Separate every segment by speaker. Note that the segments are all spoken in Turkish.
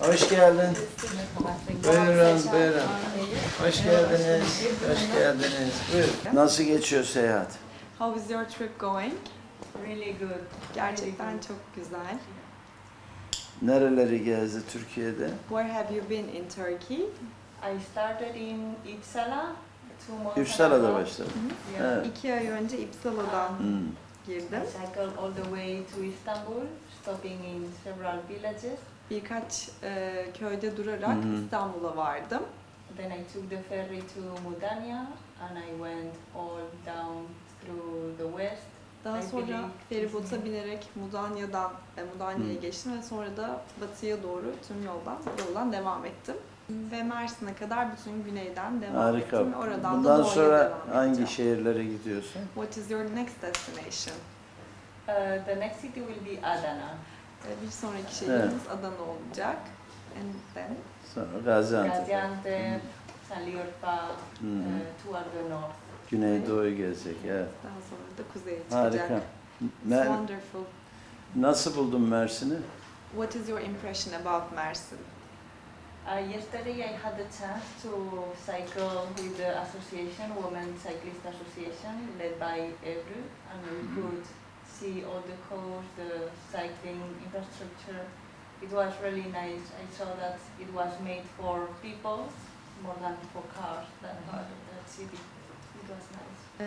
Speaker 1: Hoş geldin. Buyurun, buyurun. Hoş geldiniz. Hoş geldiniz. Buyurun. Nasıl geçiyor seyahat?
Speaker 2: How is your trip going?
Speaker 3: Really good.
Speaker 2: Gerçekten çok güzel.
Speaker 1: Nereleri gezdi Türkiye'de?
Speaker 2: Where have you been in Turkey?
Speaker 3: I started in Uppsala two months
Speaker 1: Üfsala'da
Speaker 3: ago.
Speaker 1: başladım.
Speaker 3: Yeah.
Speaker 1: Evet.
Speaker 2: İki ay önce İpsala'dan
Speaker 1: Hmm.
Speaker 2: girdim.
Speaker 3: I cycled all the way to Istanbul, stopping in several villages.
Speaker 2: Birkaç e, köyde durarak
Speaker 1: Hı hı.
Speaker 2: İstanbul'a vardım.
Speaker 3: Then I took the ferry to Mudanya and I went all down through the west.
Speaker 2: Daha sonra feribota binerek Mudanya'dan e, Mudanya'ya geçtim ve sonra da batıya doğru tüm yoldan yoldan devam ettim. Ve Mersin'e kadar bütün güneyden devam
Speaker 1: Harika.
Speaker 2: ettim. Oradan da
Speaker 1: Bundan
Speaker 2: doğuya
Speaker 1: sonra
Speaker 2: devam
Speaker 1: hangi
Speaker 2: edeceğim.
Speaker 1: şehirlere gidiyorsun?
Speaker 2: What is your next destination?
Speaker 3: Uh, the next city will be Adana.
Speaker 2: E, Bir sonraki şehrimiz Adana olacak. And then
Speaker 1: Sonra Gaziantep.
Speaker 3: Gaziantep, Sanliurfa,
Speaker 1: Hı
Speaker 3: uh,
Speaker 1: hı.
Speaker 3: toward the north.
Speaker 1: Güneydoğu'yu gezecek. Evet.
Speaker 2: daha sonra da kuzeye çıkacak.
Speaker 1: Harika.
Speaker 2: It's
Speaker 1: Mer-
Speaker 2: wonderful.
Speaker 1: Nasıl buldun Mersin'i?
Speaker 2: What is your impression about Mersin?
Speaker 3: Uh, yesterday I had the chance to cycle with the association, Women Cyclist Association, led by Ebru, and we
Speaker 1: Mhm.
Speaker 3: could see all the coast, the cycling infrastructure. It was really nice. I saw that it was made for people more than for cars that part of the city.
Speaker 2: Ee,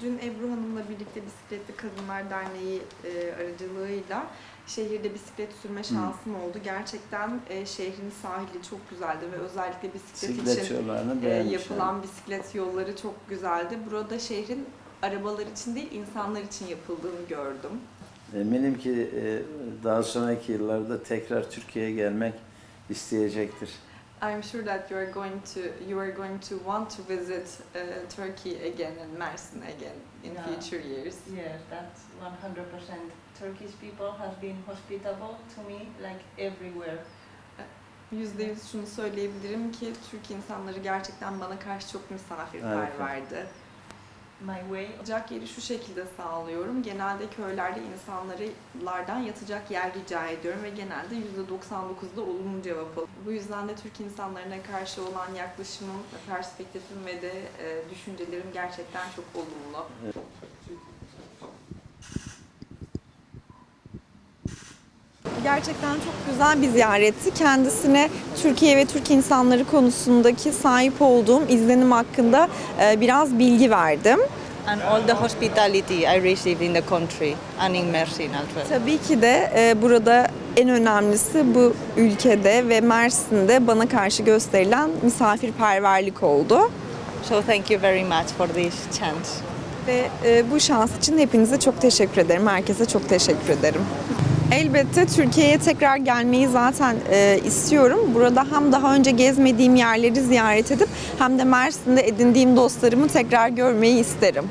Speaker 2: dün Ebru Hanım'la birlikte Bisikletli Kadınlar Derneği e, aracılığıyla şehirde bisiklet sürme şansım oldu. Gerçekten e, şehrin sahili çok güzeldi ve özellikle bisiklet
Speaker 1: Bisiklet
Speaker 2: için e, yapılan bisiklet yolları çok güzeldi. Burada şehrin arabalar için değil insanlar için yapıldığını gördüm.
Speaker 1: Eminim ki e, daha sonraki yıllarda tekrar Türkiye'ye gelmek isteyecektir.
Speaker 2: I'm sure that you are going to you are going to want to visit uh, Turkey again and Mersin again in
Speaker 3: Yeah.
Speaker 2: future years.
Speaker 3: Yes, that's 100%. Turkish people have been hospitable to me like everywhere.
Speaker 2: %100 şunu söyleyebilirim ki Türk insanları gerçekten bana karşı çok misafirperverdi.
Speaker 3: My way
Speaker 2: Yatacak yeri şu şekilde sağlıyorum. Genelde köylerde insanlardan yatacak yer rica ediyorum ve genelde %99'da olumlu cevap alıyorum. Bu yüzden de Türk insanlarına karşı olan yaklaşımım, perspektifim ve de e, düşüncelerim gerçekten çok olumlu. Gerçekten çok güzel bir ziyaretti. Kendisine Türkiye ve Türk insanları konusundaki sahip olduğum izlenim hakkında e, biraz bilgi verdim.
Speaker 4: and all the hospitality I received in the country and in Mersin as well.
Speaker 2: Tabii ki de e, burada en önemlisi bu ülkede ve Mersin'de bana karşı gösterilen misafirperverlik oldu.
Speaker 4: So thank you very much for this chance.
Speaker 2: Ve e, bu şans için hepinize çok teşekkür ederim. Herkese çok teşekkür ederim. Elbette Türkiye'ye tekrar gelmeyi zaten e, istiyorum. Burada hem daha önce gezmediğim yerleri ziyaret edip hem de Mersin'de edindiğim dostlarımı tekrar görmeyi isterim.